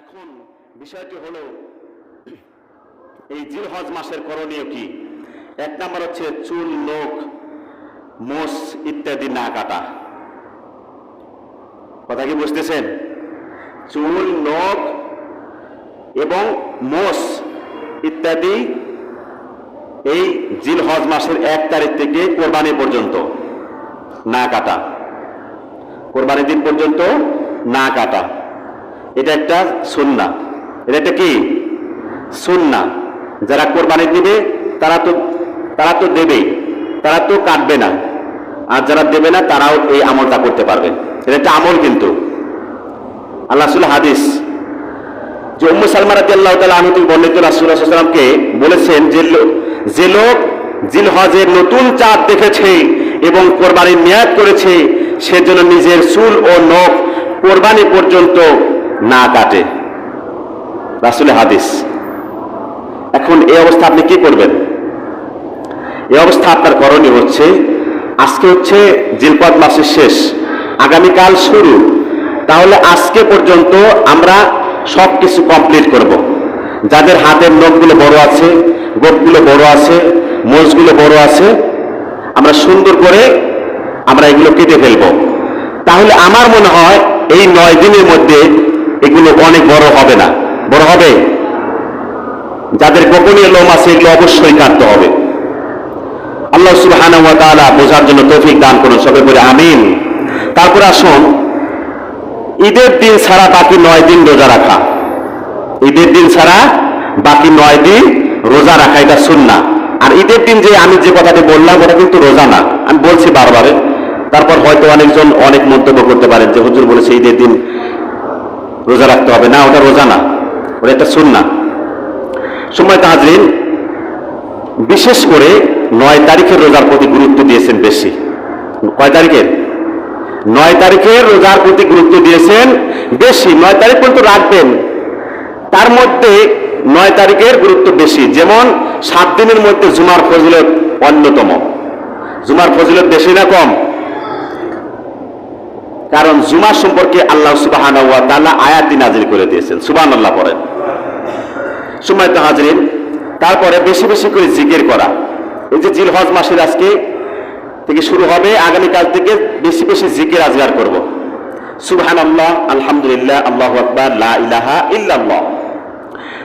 এখন বিষয়টি হলো, এই জিলহজ মাসের করণীয় কি? এক নম্বর হচ্ছে চুল লোক মোষ ইত্যাদি না কাটা। কথা কি বুঝতেছেন? চুল, নখ এবং মোষ ইত্যাদি এই জিলহজ মাসের এক তারিখ থেকে কোরবানি পর্যন্ত না কাটা। কোরবানি দিন পর্যন্ত না কাটা। এটা একটা সুন্না। এটা একটা কি? সুন্না। যারা কোরবানি দিবে, তারা তো তারা তো দেবেই। তারা তো কাটবে না। আর যারা দেবে না, তারাও এই আমলটা করতে পারবে। এটা একটা আমল কিন্তু। আল্লাহ হাদিস। যে উম্মু সালমা রাদিয়াল্লাহু তাআলা আনহু থেকে বর্ণিত সাল্লাল্লাহু বলেছেন যে যে লোক জিলহজের নতুন চাঁদ দেখেছে এবং কোরবানির মেয়াদ করেছে সেজন্য নিজের চুল ও নখ কোরবানি পর্যন্ত না কাটে। রাসূলের হাদিস। এখন এই অবস্থা আপনি কি করবেন? এই অবস্থা আপনার করণীয় হচ্ছে, আজকে হচ্ছে জিলপদ মাসের শেষ, আগামীকাল শুরু। তাহলে আজকে পর্যন্ত আমরা সব কিছু কমপ্লিট করব। যাদের হাতের নখগুলো বড় আছে, গোপগুলো বড় আছে, মোজগুলো বড় আছে, আমরা সুন্দর করে আমরা এগুলো কেটে ফেলব। তাহলে আমার মনে হয় এই নয় দিনের মধ্যে এগুলো অনেক বড় হবে না। বড় হবে? যাদের গোপনীয় লোম আছে, এগুলো অবশ্যই কাটতে হবে। আল্লাহ সুবহানাহু বোঝার জন্য তৌফিক দান করুন, সবাই বলে আমিন। তারপর আসুন, ঈদের দিন ছাড়া বাকি নয় দিন রোজা রাখা। ঈদের দিন ছাড়া বাকি নয় দিন রোজা রাখা, এটা সুন্না আর ঈদের দিন যে আমি যে কথাটি বললাম, ওটা কিন্তু রোজা না। আমি বলছি বারবারে। তারপর হয়তো অনেকজন অনেক মন্তব্য করতে পারেন যে, হুজুর বলেছে, ঈদের দিন রোজা রাখতে হবে। না, ওটা রোজা না। ওটা একটা সুন্না সময় তাহাজরিন বিশেষ করে নয় তারিখের রোজার প্রতি গুরুত্ব দিয়েছেন বেশি। কয় তারিখের? নয় তারিখের রোজার প্রতি গুরুত্ব দিয়েছেন বেশি। নয় তারিখ পর্যন্ত রাখবেন। তার মধ্যে নয় তারিখের গুরুত্ব বেশি। যেমন, সাত দিনের মধ্যে জুমার ফজিলত অন্যতম। জুমার ফজিলত বেশি না কম? কারণ জুমা সম্পর্কে আল্লাহ সুবাহ আয়াত নাজিল করে দিয়েছেন। সুবাহ আল্লাহ পড়েন। সময় তো হাজরিন, তারপরে বেশি বেশি করে জিকির করা। এই যে জিলহজ মাসের আজকে থেকে শুরু হবে, আগামীকাল থেকে বেশি বেশি জিকির আজগার করব। সুবহান আল্লাহ আলহামদুলিল্লাহ, আল্লাহ আকবার, লা ইলাহা ইল্লাল্লাহ।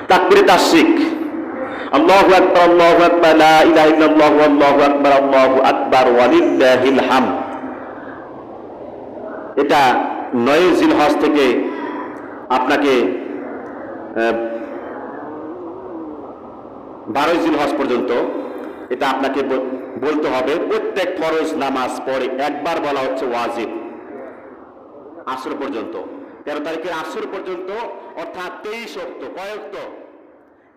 তাকবীরে তাশরিক। আল্লাহু আকবার আল্লাহু আকবার, লা ইলাহা ইল্লাল্লাহু, আল্লাহু আকবার আল্লাহু আকবার ওয়ালিল্লাহিল হামদ। এটা নয় জিলহজ থেকে আপনাকে আহ, জিল জিলহজ পর্যন্ত এটা আপনাকে বলতে হবে। প্রত্যেক ফরজ নামাজ পরে একবার বলা হচ্ছে ওয়াজিব। আসর পর্যন্ত। তেরো তারিখের আসর পর্যন্ত অর্থাৎ তেইশ অক্ত কয় অক্ত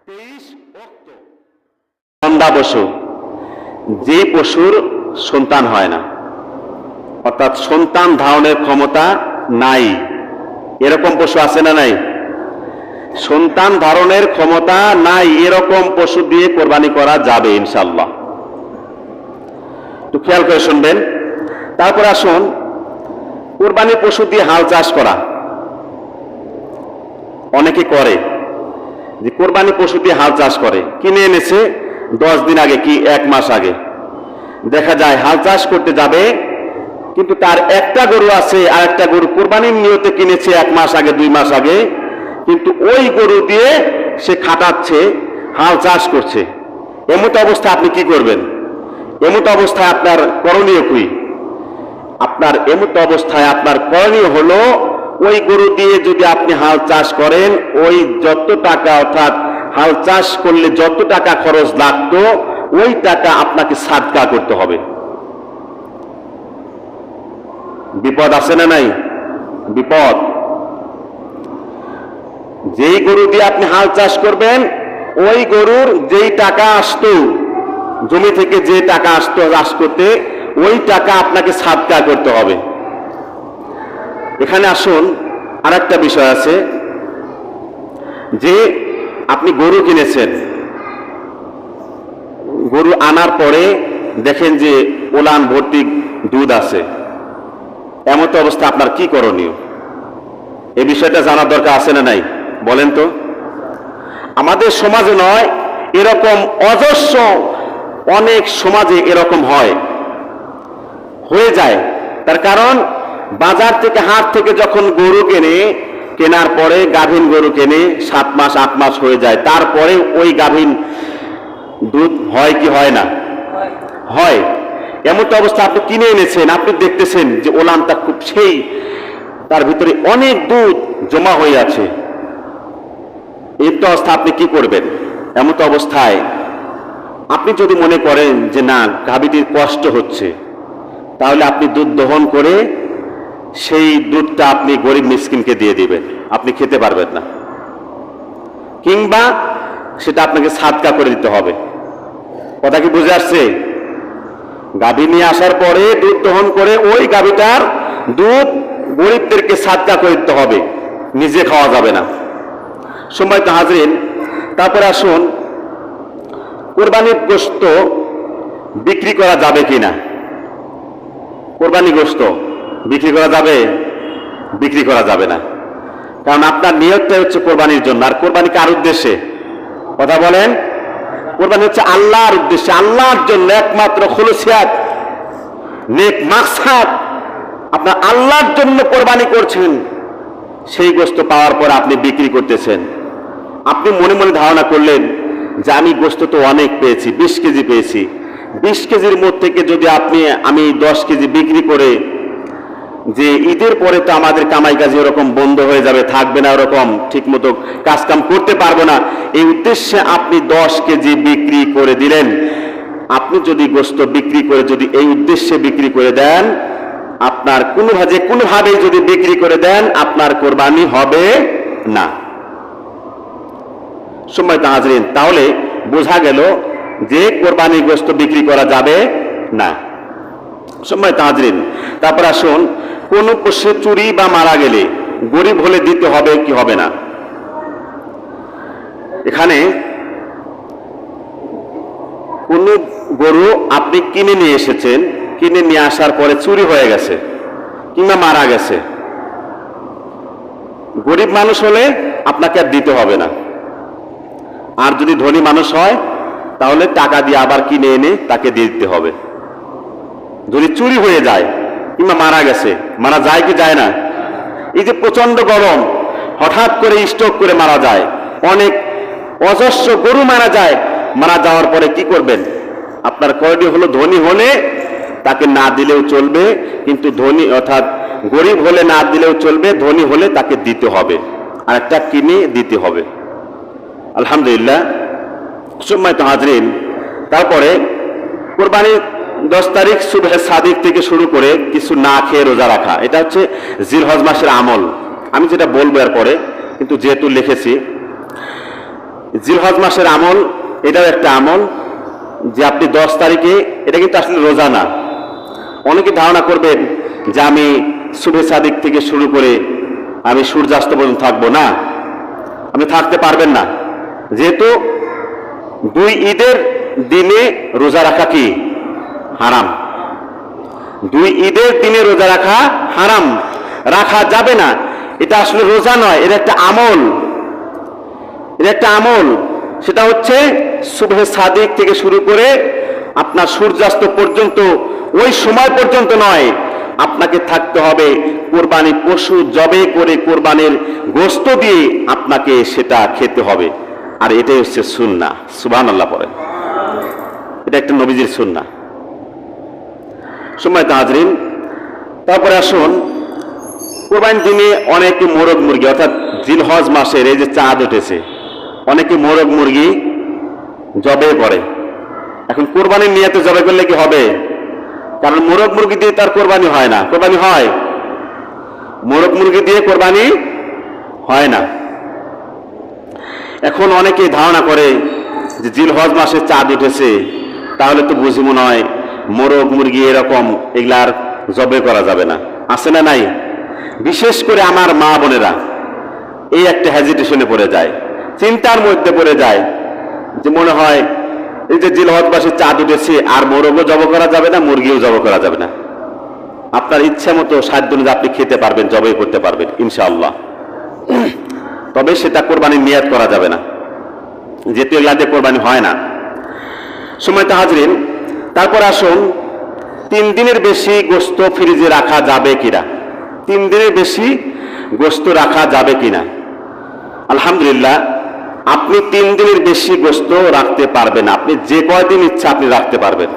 তেইশ অক্ত গন্ডা পশু। যে পশুর সন্তান হয় না অর্থাৎ সন্তান ধারণের ক্ষমতা নাই। এরকম পশু আছে না নাই? সন্তান ধারণের ক্ষমতা নাই, এরকম পশু দিয়ে কোরবানি করা যাবে ইনশাল্লাহ একটু খেয়াল করে শুনবেন। তারপর আসুন, কোরবানি পশু দিয়ে হাল চাষ করা। অনেকে করে যে কোরবানি পশু দিয়ে হাল চাষ করে। কিনে এনেছে দশ দিন আগে কি এক মাস আগে। দেখা যায় হাল চাষ করতে যাবে কিন্তু তার একটা গরু আছে, আর একটা গরু কোরবানির নিয়তে কিনেছে এক মাস আগে, দুই মাস আগে। কিন্তু ওই গরু দিয়ে সে খাটাচ্ছে, হাল চাষ করছে। এমত অবস্থায় আপনি কি করবেন? এমত অবস্থায় আপনার করণীয় কি? আপনার এমত অবস্থায় আপনার করণীয় হলো, ওই গরু দিয়ে যদি আপনি হাল চাষ করেন, ওই যত টাকা অর্থাৎ হাল চাষ করলে যত টাকা খরচ লাগতো, ওই টাকা আপনাকে সাদকা করতে হবে। বিপদ আছে না নাই? বিপদ। যেই গরু দিয়ে আপনি হাল চাষ করবেন, ওই গরুর যেই টাকা আসতো, জমি থেকে যে টাকা আসতো চাষ করতে, ওই টাকা আপনাকে সাদকা করতে হবে। এখানে আসুন আর একটা বিষয় আছে, যে আপনি গরু কিনেছেন, গরু আনার পরে দেখেন যে ওলান, ভর্তি দুধ আছে। এমত অবস্থা আপনার কি করণীয়? এই বিষয়টা জানার দরকার আছে না নাই? বলেন তো। আমাদের সমাজে নয়, এরকম অজস্র অনেক সমাজে এরকম হয়। হয়ে যায়। তার কারণ, বাজার থেকে হাট থেকে যখন গরু কেনে, কেনার পরে গাভীন গরু কেনে, সাত মাস, আট মাস হয়ে যায়। তারপরে ওই গাভীন দুধ হয় কি হয় না? হয়। এমন তো অবস্থা আপনি কিনে এনেছেন, আপনি দেখতেছেন যে ওলানটা খুব সেই, তার ভিতরে অনেক দুধ জমা হয়ে আছে। এই তো অবস্থা আপনি কি করবেন? এমন অবস্থায় আপনি যদি মনে করেন যে না গাভীটির কষ্ট হচ্ছে, তাহলে আপনি দুধ দহন করে সেই দুধটা আপনি গরিব মিসকিনকে দিয়ে দিবেন। আপনি খেতে পারবেন না। কিংবা সেটা আপনাকে সাদকা করে দিতে হবে। কথা কি বুঝে আসছে? গাভী নিয়ে আসার পরে দুধ দহন করে ওই গাভীটার দুধ গরিবদেরকে সাদকা করে দিতে হবে। নিজে খাওয়া যাবে না। সময় তো হাজরিন, তারপরে আসুন, কোরবানির গোস্ত বিক্রি করা যাবে কি না কোরবানি গোস্ত বিক্রি করা যাবে? বিক্রি করা যাবে না। কারণ আপনার নিয়তটাই হচ্ছে কোরবানির জন্য। আর কোরবানি কার উদ্দেশ্যে? কথা বলেন। কোরবানি হচ্ছে আল্লাহর উদ্দেশ্যে, আল্লাহর জন্য একমাত্র খুলসিয়াত, নেক মাকসাদ। আপনার আল্লাহর জন্য কোরবানি করছেন, সেই গোস্ত পাওয়ার পর আপনি বিক্রি করতেছেন। আপনি মনে মনে ধারণা করলেন যে আমি গোস্ত তো অনেক পেয়েছি, বিশ কেজি পেয়েছি। বিশ কেজির মধ্যে থেকে যদি আপনি, আমি দশ কেজি বিক্রি করে যে ঈদের পরে তো আমাদের কামাই কাজে ওরকম বন্ধ হয়ে যাবে, থাকবে না ওরকম ঠিক মতো কাজ কাম করতে পারব না। এই উদ্দেশ্যে আপনি দশ কেজি বিক্রি করে দিলেন। আপনি যদি গোস্ত বিক্রি করে যদি এই উদ্দেশ্যে বিক্রি করে দেন, আপনার কোনোভাবে কোনোভাবেই যদি বিক্রি করে দেন, আপনার কোরবানি হবে না। সময় হাজরিন তাহলে বোঝা গেল যে কোরবানি গোস্ত বিক্রি করা যাবে না। সময় তাজরিন তারপর আসুন কোন পশু চুরি বা মারা গেলে গরিব হলে দিতে হবে কি হবে না? এখানে কোন গরু আপনি কিনে নিয়ে এসেছেন, কিনে নিয়ে আসার পরে চুরি হয়ে গেছে কিংবা মারা গেছে। গরিব মানুষ হলে আপনাকে আর দিতে হবে না। আর যদি ধনী মানুষ হয়, তাহলে টাকা দিয়ে আবার কিনে এনে তাকে দিয়ে দিতে হবে। যদি চুরি হয়ে যায় কিংবা মারা গেছে। মারা যায় কি যায় না? এই যে প্রচণ্ড গরম, হঠাৎ করে স্ট্রোক করে মারা যায়। অনেক অজস্র গরু মারা যায়। মারা যাওয়ার পরে কি করবেন? আপনার করণীয় হলো ধনী হলে তাকে না দিলেও চলবে, কিন্তু ধনী অর্থাৎ গরিব হলে না দিলেও চলবে, ধনী হলে তাকে দিতে হবে। আর একটা কিনে দিতে হবে। আলহামদুলিল্লাহ। সময় তো হাজরিন, তারপরে কোরবানির দশ তারিখ সুবহে সাদিক থেকে শুরু করে কিছু না খেয়ে রোজা রাখা, এটা হচ্ছে জিলহজ মাসের আমল। আমি যেটা বলব এরপরে কিন্তু যেহেতু লিখেছি, জিলহজ মাসের আমল এটাও একটা আমল যে আপনি দশ তারিখে, এটা কিন্তু আসলে রোজা না। অনেকে ধারণা করবেন যে আমি শুভে সাদিক থেকে শুরু করে আমি সূর্যাস্ত পর্যন্ত থাকব। না, আপনি থাকতে পারবেন না। যেহেতু দুই ঈদের দিনে রোজা রাখা কি? হারাম। দুই, ঈদের দিনে রোজা রাখা হারাম। রাখা যাবে না। এটা আসলে রোজা নয়, এটা একটা আমল। এটা একটা আমল। সেটা হচ্ছে শুভে সাদিক থেকে শুরু করে আপনার সূর্যাস্ত পর্যন্ত, ওই সময় পর্যন্ত নয়। আপনাকে থাকতে হবে কোরবানি পশু জবে করে কোরবানির গোস্ত দিয়ে আপনাকে সেটা খেতে হবে। আর এটাই হচ্ছে সুন্না সুবান আল্লাহ পরে এটা একটা নবীজির সুন্না সময় তাজরিন তারপরে আসুন কোরবান দিনে অনেকে মোরগ মুরগি, অর্থাৎ জিলহজ মাসের এই যে চাঁদ উঠেছে অনেকে মোরগ মুরগি জবে করে এখন কোরবানির নিয়তে জবে করলে কি হবে? কারণ মোরগ মুরগি দিয়ে তার কোরবানি হয় না। কোরবানি হয়? মোরগ মুরগি দিয়ে কোরবানি হয় না। এখন অনেকে ধারণা করে যে জিলহজ মাসে চাঁদ উঠেছে, তাহলে তো বুঝি মনে হয় মোরগ, মুরগি এরকম এগুলার জবে করা যাবে না। আছে না নাই? বিশেষ করে আমার মা বোনেরা, এই একটা হেজিটেশনে পড়ে যায়, চিন্তার মধ্যে পড়ে যায়, যে মনে হয় এই যে জিলহজ মাসে চাঁদ উঠেছে, আর মোরগও জব করা যাবে না, মুরগিও জব করা যাবে না। আপনার ইচ্ছা মতো সাধ্য অনুযায়ী আপনি খেতে পারবেন জবাই করতে পারবেন, ইনশাআল্লাহ। তবে সেটা কোরবানির নিয়াত করা যাবে না। যেহেতু এগুলা দিয়ে কোরবানি হয় না। সময় তো হাজরিন তারপর আসুন, তিন দিনের বেশি গোস্ত ফ্রিজে রাখা যাবে কিনা? তিন দিনের বেশি গোস্ত রাখা যাবে কিনা? আলহামদুলিল্লাহ, আপনি তিন দিনের বেশি গোস্ত রাখতে পারবেন আপনি যে কয়দিন ইচ্ছা আপনি রাখতে পারবেন।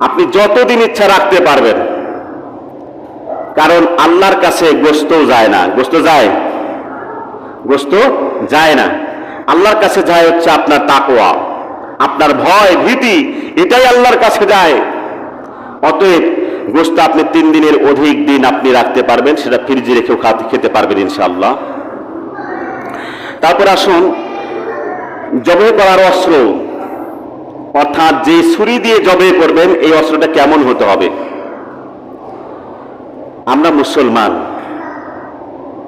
আপনি যতদিন ইচ্ছা রাখতে পারবেন। কারণ আল্লাহর কাছে গোস্ত যায় না। গোস্ত যায়? গোস্ত যায় না। আল্লাহর কাছে যায় হচ্ছে আপনার তাকোয়া আপনার ভয়, ভীতি, এটাই আল্লাহর কাছে যায়। অতএব গোস্ত আপনি তিন দিনের অধিক দিন আপনি রাখতে পারবেন, সেটা ফ্রিজে রেখেও খাতে পারবেন ইনশাআল্লাহ। তারপর আসুন, জবে করার অস্ত্র। অর্থাৎ যে ছুরি দিয়ে জবে করবেন, এই অস্ত্রটা কেমন হতে হবে? আমরা মুসলমান।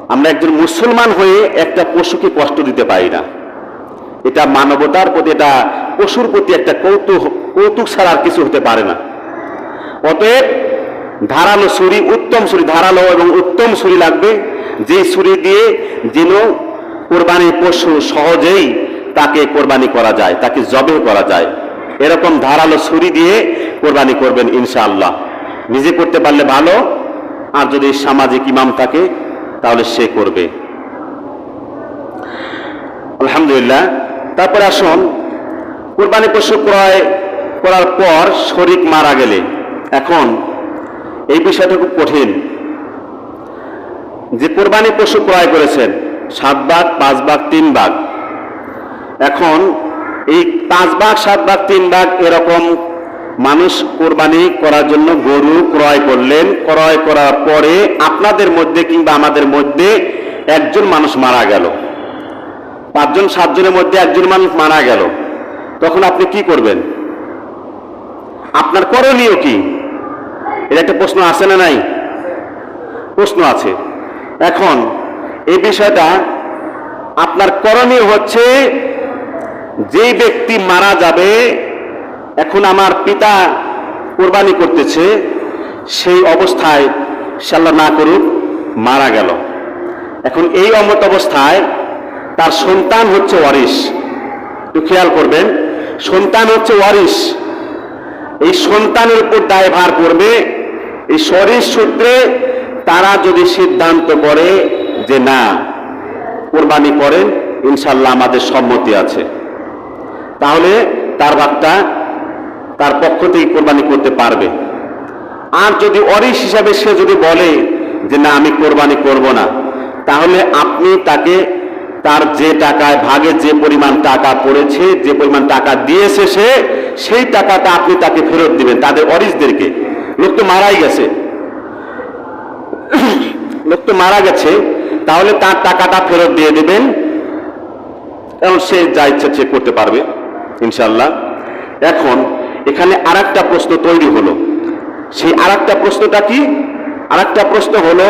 আমরা একজন মুসলমান হয়ে একটা পশুকে কষ্ট দিতে পারি না। এটা মানবতার প্রতি এটা পশুর প্রতি একটা কৌতুক কৌতুক ছাড়া আর কিছু হতে পারে না। অতএব ধারালো ছুরি, উত্তম ছুরি ধারালো এবং উত্তম ছুরি লাগবে। যে ছুরি দিয়ে যেন কোরবানির পশু সহজেই তাকে কোরবানি করা যায়, তাকে জবে করা যায়, এরকম ধারালো ছুরি দিয়ে কোরবানি করবেন ইনশাআল্লাহ। নিজে করতে পারলে ভালো, আর যদি সামাজিক ইমাম থাকে, তাহলে সে করবে। আলহামদুলিল্লাহ তারপরে আসুন, কোরবানি পশু ক্রয় করার পর শরিক মারা গেলে। এখন এই বিষয়টা খুব কঠিন। যে কোরবানি পশু ক্রয় করেছেন, সাত ভাগ, পাঁচ ভাগ, তিন ভাগ। এখন এই পাঁচ ভাগ, সাত ভাগ, তিন ভাগ এরকম মানুষ কোরবানি করার জন্য গরু ক্রয় করলেন। ক্রয় করার পরে আপনাদের মধ্যে কিংবা আমাদের মধ্যে একজন মানুষ মারা গেল। পাঁচজন, সাতজনের মধ্যে একজন মানুষ মারা গেল। তখন আপনি কি করবেন? আপনার করণীয় কি? এটা একটা প্রশ্ন আছে না নাই? প্রশ্ন আছে। এখন এই বিষয়টা আপনার করণীয় হচ্ছে, যেই ব্যক্তি মারা যাবে, এখন আমার পিতা কোরবানি করতেছে, সেই অবস্থায় সাল্লাহ না করুক, মারা গেল। এখন এই অমত অবস্থায় তার সন্তান হচ্ছে ওয়ারিস একটু খেয়াল করবেন, সন্তান হচ্ছে ওয়ারিস এই সন্তানের উপর দায়ভার পড়বে। এই শরীর সূত্রে তারা যদি সিদ্ধান্ত করে যে না, কোরবানি করেন ইনশাল্লাহ আমাদের সম্মতি আছে। তাহলে তার ভাগটা তার পক্ষ থেকে কোরবানি করতে পারবে। আর যদি অরিস হিসাবে সে যদি বলে যে না, আমি কোরবানি করব না, তাহলে আপনি তাকে তার যে টাকায় ভাগে যে পরিমাণ টাকা পড়েছে, যে পরিমাণ টাকা দিয়েছে সে, সেই টাকাটা আপনি তাকে ফেরত দিবেন, তাদের অরিজদেরকে লোক তো মারাই গেছে। লোক তো মারা গেছে, তাহলে তার টাকাটা ফেরত দিয়ে দেবেন। এবং সে যা ইচ্ছা সে করতে পারবে ইনশাল্লাহ এখন এখানে আর প্রশ্ন তৈরি হলো। সেই আর প্রশ্নটা কি? আর প্রশ্ন হলো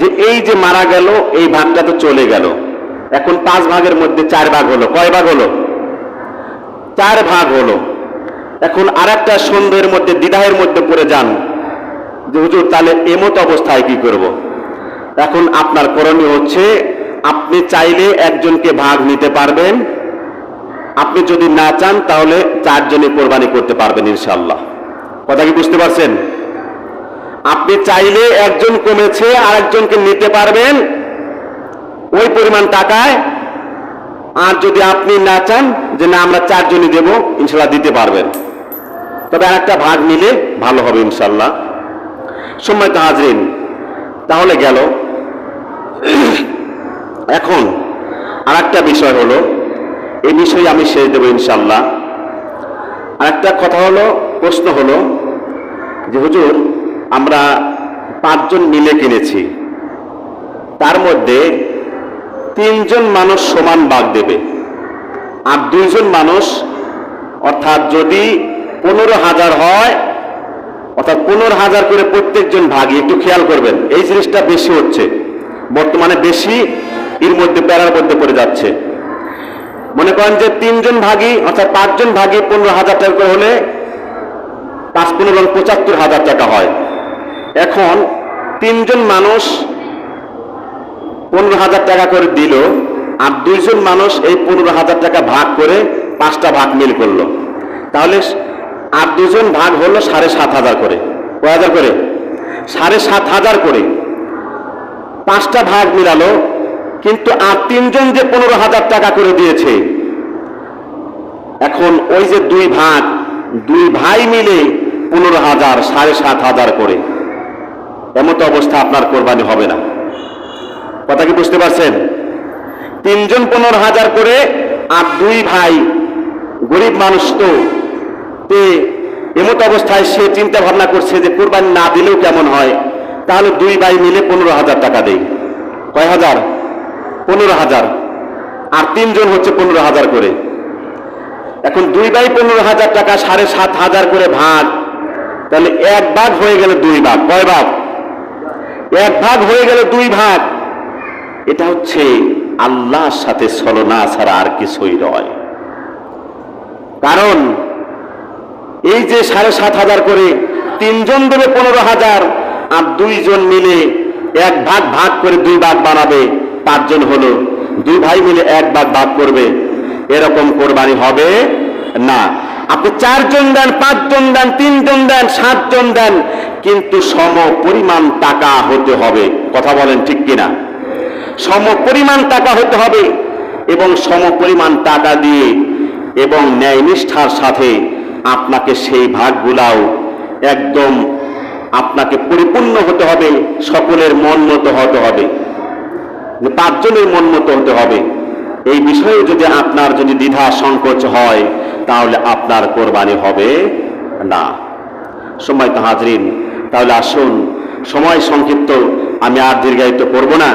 যে, এই যে মারা গেল, এই ভাগটা তো চলে গেল। এখন পাঁচ ভাগের মধ্যে চার ভাগ হলো। কয় ভাগ হলো? চার ভাগ হলো। এখন আর একটা সন্দেহের মধ্যে, দ্বিধাহের মধ্যে পড়ে যান। যে হুজুর, তাহলে এমত অবস্থায় কি করব। এখন আপনার করণীয় হচ্ছে, আপনি চাইলে একজনকে ভাগ নিতে পারবেন। আপনি যদি না চান, তাহলে চারজনে কোরবানি করতে পারবেন ইনশাল্লাহ কথা কি বুঝতে পারছেন? আপনি চাইলে একজন কমেছে আর একজনকে নিতে পারবেন। ওই পরিমাণ টাকায় আর যদি আপনি না চান যে না, আমরা চারজনই দেব, ইনশাল্লাহ দিতে পারবেন। তবে আর একটা ভাগ নিলে ভালো হবে ইনশাল্লাহ। সময় তো হাজরিন, তাহলে গেল। এখন আর একটা বিষয় হলো, এই বিষয়ে আমি শেষ দেবো ইনশাল্লাহ। আর একটা কথা হলো, প্রশ্ন হলো যে, হুজুর, আমরা পাঁচজন মিলে কিনেছি। তার মধ্যে তিনজন মানুষ সমান ভাগ দেবে। আর দুইজন মানুষ, অর্থাৎ যদি পনেরো হাজার হয়, অর্থাৎ পনেরো হাজার করে প্রত্যেকজন ভাগই, একটু খেয়াল করবেন, এই জিনিসটা বেশি হচ্ছে। বর্তমানে বেশি, এর মধ্যে প্যারার মধ্যে পড়ে যাচ্ছে। মনে করেন যে তিনজন ভাগী অর্থাৎ পাঁচজন ভাগী পনেরো হাজার টাকা হলে পাঁচ, পনেরো, পঁচাত্তর হাজার টাকা হয়। এখন তিনজন মানুষ পনেরো হাজার টাকা করে দিল আর দুইজন মানুষ এই পনেরো হাজার টাকা ভাগ করে পাঁচটা ভাগ মিল করল। তাহলে আর দুজন ভাগ হলো সাড়ে সাত হাজার করে। কয় হাজার করে? সাড়ে সাত হাজার করে। পাঁচটা ভাগ মিলালো, কিন্তু আর তিনজন যে পনেরো হাজার টাকা করে দিয়েছে, এখন ওই যে দুই ভাগ, দুই ভাই মিলে পনেরো হাজার, সাড়ে সাত হাজার করে। এমতো অবস্থা আপনার কোরবানি হবে না। কথা কি বুঝতে পারছেন? তিনজন পনেরো হাজার করে আর দুই ভাই। গরিব মানুষ তো। এমতো অবস্থায় সে চিন্তা ভাবনা করছে যে কোরবানি না দিলেও কেমন হয়? তাহলে দুই ভাই মিলে পনেরো হাজার টাকা দেই। কয় হাজার? পনেরো হাজার। আর তিনজন হচ্ছে পনেরো হাজার করে। এখন দুই ভাই পনেরো হাজার টাকা সাড়ে সাত হাজার করে ভাগ। তাহলে এক ভাগ হয়ে গেল দুই ভাগ। কয় ভাগ? এক ভাগ হয়ে গেল দুই ভাগ। এটা হচ্ছে আল্লাহর সাথে ছলনা ছাড়া আর কিছুই নয়। কারণ এই যে সাড়ে সাত হাজার করে তিনজন দেবে পনেরো হাজার, আর দুইজন মিলে এক ভাগ ভাগ করে দুই ভাগ বানাবে, পাঁচজন হলো। দুই ভাই মিলে এক ভাগ ভাগ করবে। এরকম কোরবানি হবে না। আপনি চারজন দেন, পাঁচজন দেন, তিনজন দেন, সাতজন দেন, কিন্তু সম পরিমাণ টাকা হতে হবে। কথা বলেন ঠিক কিনা? সম পরিমাণ টাকা হতে হবে এবং সম পরিমাণ টাকা দিয়ে এবং ন্যায় নিষ্ঠার সাথে আপনাকে সেই ভাগগুলাও একদম আপনাকে পরিপূর্ণ হতে হবে, সকলের মন মতো হতে হবে, পাঁচজনের মন মতো হতে হবে। এই বিষয়ে যদি আপনার যদি দ্বিধা সংকোচ হয়, তাহলে আপনার কোরবানি হবে না। সময় তো হাজরিন, তাহলে আসুন, সময় সংক্ষিপ্ত, আমি আর দীর্ঘায়িত করব না।